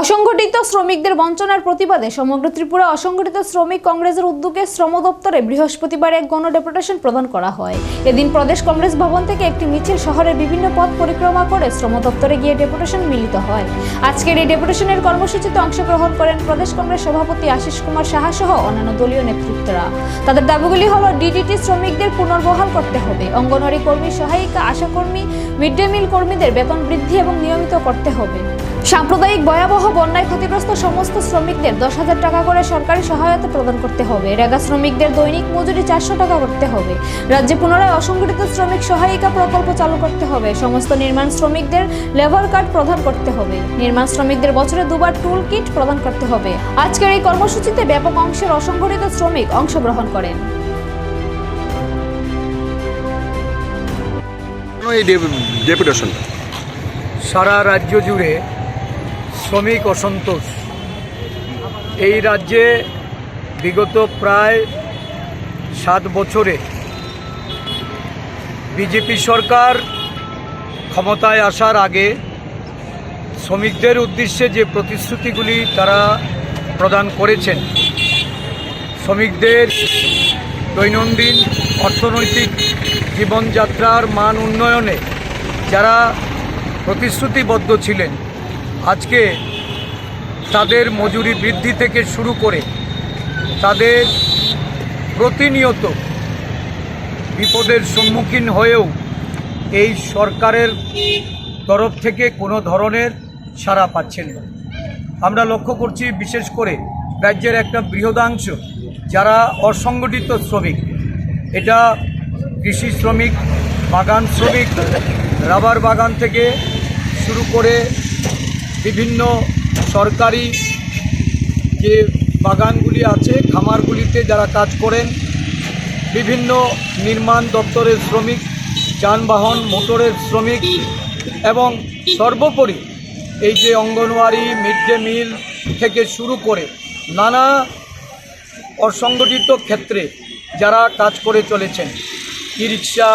অসংগঠিত শ্রমিকদের বঞ্চনার প্রতিবাদে সমগ্র ত্রিপুরা অসংগঠিত শ্রমিক কংগ্রেসের উদ্যোগে শ্রম দপ্তরে বৃহস্পতিবার এক গণ ডেপুটেশন প্রদান করা হয়। এদিন প্রদেশ কংগ্রেস ভবন থেকে একটি মিছিল শহরের বিভিন্ন পথ পরিক্রমা করে শ্রম দপ্তরে গিয়ে ডেপুটেশন মিলিত হয়। আজকের এই ডেপুটেশনের কর্মসূচিতে অংশগ্রহণ করেন প্রদেশ কংগ্রেস সভাপতি আশিস কুমার সাহা সহ অন্যান্য দলীয় নেতৃত্বরা। তাদের দাবিগুলি হল, ডিডিটি শ্রমিকদের পুনর্বহাল করতে হবে, অঙ্গনওয়াড়ি কর্মী, সহায়িকা, আশাকর্মী, মিড ডে মিল কর্মীদের বেতন বৃদ্ধি এবং নিয়মিত করতে হবে। সাম্প্রদায়িক ভয়াবহ বন্যায় ক্ষতিগ্রস্ত সমস্ত শ্রমিকদের দশ হাজার টাকা করে সরকারি সহায়তা প্রদান করতে হবে। রেগা শ্রমিকদের দৈনিক মজুরি চারশো টাকা করতে হবে। রাজ্যে পুনরায় অসংগঠিত শ্রমিক সহায়িকা প্রকল্প চালু করতে হবে। সমস্ত নির্মাণ শ্রমিকদের লেবার কার্ড প্রদান করতে হবে। নির্মাণ শ্রমিকদের বছরে দুবার টুল কিট প্রদান করতে হবে। আজকের এই কর্মসূচিতে ব্যাপক অংশের অসংগঠিত শ্রমিক অংশগ্রহণ করেন। এই সারা রাজ্য জুড়ে শ্রমিক অসন্তোষ। এই রাজ্যে বিগত প্রায় সাত বছরে বিজেপি সরকার ক্ষমতায় আসার আগে শ্রমিকদের উদ্দেশ্যে যে প্রতিশ্রুতিগুলি তারা প্রদান করেছেন, শ্রমিকদের দৈনন্দিন অর্থনৈতিক জীবনযাত্রার মান উন্নয়নে যারা প্রতিশ্রুতিবদ্ধ ছিলেন আজকে তাদের মজুরি বৃদ্ধি থেকে শুরু করে তাদের প্রতিনিয়ত বিপদের সম্মুখীন হয়েও এই সরকারের তরফ থেকে কোনো ধরনের সাড়া পাচ্ছেন না। আমরা লক্ষ্য করছি বিশেষ করে রাজ্যের একটা বৃহদাংশ যারা অসংগঠিত শ্রমিক। এটা কৃষি শ্রমিক, বাগান শ্রমিক, রাবার বাগান থেকে শুরু করে বিভিন্ন সরকারি যে বাগানগুলি আছে, খামারগুলিতে যারা কাজ করেন, বিভিন্ন নির্মাণ দপ্তরের শ্রমিক, যানবাহন, মোটরের শ্রমিক এবং সর্বোপরি এই যে অঙ্গনওয়াড়ি মিড ডে মিল থেকে শুরু করে নানা অসংগঠিত ক্ষেত্রে যারা কাজ করে চলেছেন ই রিক্সা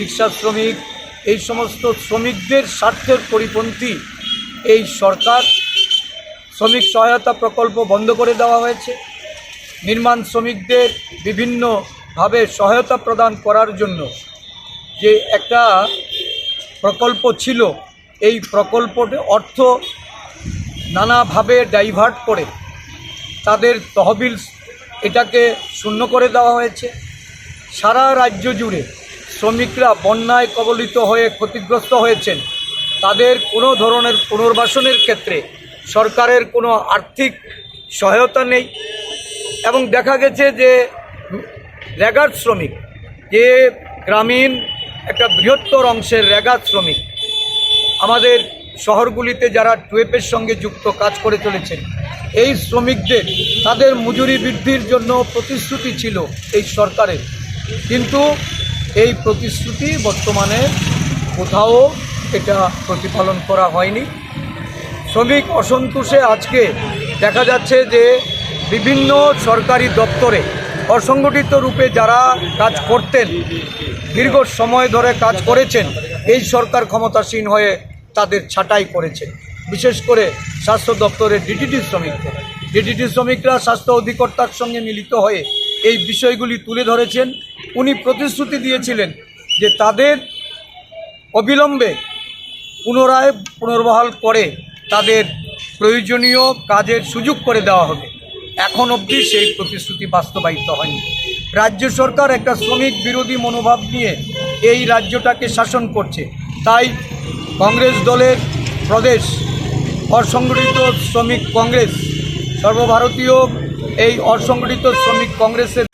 রিক্সা শ্রমিক, এই সমস্ত শ্রমিকদের স্বার্থের পরিপন্থী এই সরকার শ্রমিক সহায়তা প্রকল্প বন্ধ করে দেওয়া হয়েছে। নির্মাণ শ্রমিকদের বিভিন্নভাবে সহায়তা প্রদান করার জন্য যে একটা প্রকল্প ছিল, এই প্রকল্পটি অর্থ নানাভাবে ডাইভার্ট করে তাদের তহবিল এটাকে শূন্য করে দেওয়া হয়েছে। সারা রাজ্য জুড়ে শ্রমিকরা বন্যায় কবলিত হয়ে ক্ষতিগ্রস্ত হয়েছেন। তাদের কোনো ধরনের পুনর্বাসনের ক্ষেত্রে সরকারের কোনো আর্থিক সহায়তা নেই। এবং দেখা গেছে যে রেগার শ্রমিক, যে গ্রামীণ একটা বৃহত্তর অংশের রেগার শ্রমিক, আমাদের শহরগুলিতে যারা টুয়েপের সঙ্গে যুক্ত কাজ করে চলেছেন, এই শ্রমিকদের তাদের মজুরি বৃদ্ধির জন্য প্রতিশ্রুতি ছিল এই সরকারের। কিন্তু এই প্রতিশ্রুতি বর্তমানে কোথাও এটা প্রতিপালন করা হয়নি। শ্রমিক অসন্তোষে আজকে দেখা যাচ্ছে যে বিভিন্ন সরকারি দপ্তরে অসংগঠিত রূপে যারা কাজ করতেন, দীর্ঘ সময় ধরে কাজ করেছেন, এই সরকার ক্ষমতাসীন হয়ে তাদের ছাঁটাই করেছে বিশেষ করে স্বাস্থ্য দপ্তরের ডিডিটি শ্রমিকদের ডিডিটি শ্রমিকরা স্বাস্থ্য অধিকর্তার সঙ্গে মিলিত হয়ে এই বিষয়গুলি তুলে ধরেছেন। উনি প্রতিশ্রুতি দিয়েছিলেন যে তাদের অবিলম্বে পুনরায় পুনর্বহাল করে তাদের প্রয়োজনীয় কাজের সুযোগ করে দেওয়া হবে। এখন অবধি সেই প্রতিশ্রুতি বাস্তবায়িত হয়নি। রাজ্য সরকার একটা শ্রমিক বিরোধী মনোভাব নিয়ে এই রাজ্যটাকে শাসন করছে। তাই কংগ্রেস দলের প্রদেশ, অসংগঠিত শ্রমিক কংগ্রেস, সর্বভারতীয় এই অসংগঠিত শ্রমিক কংগ্রেসের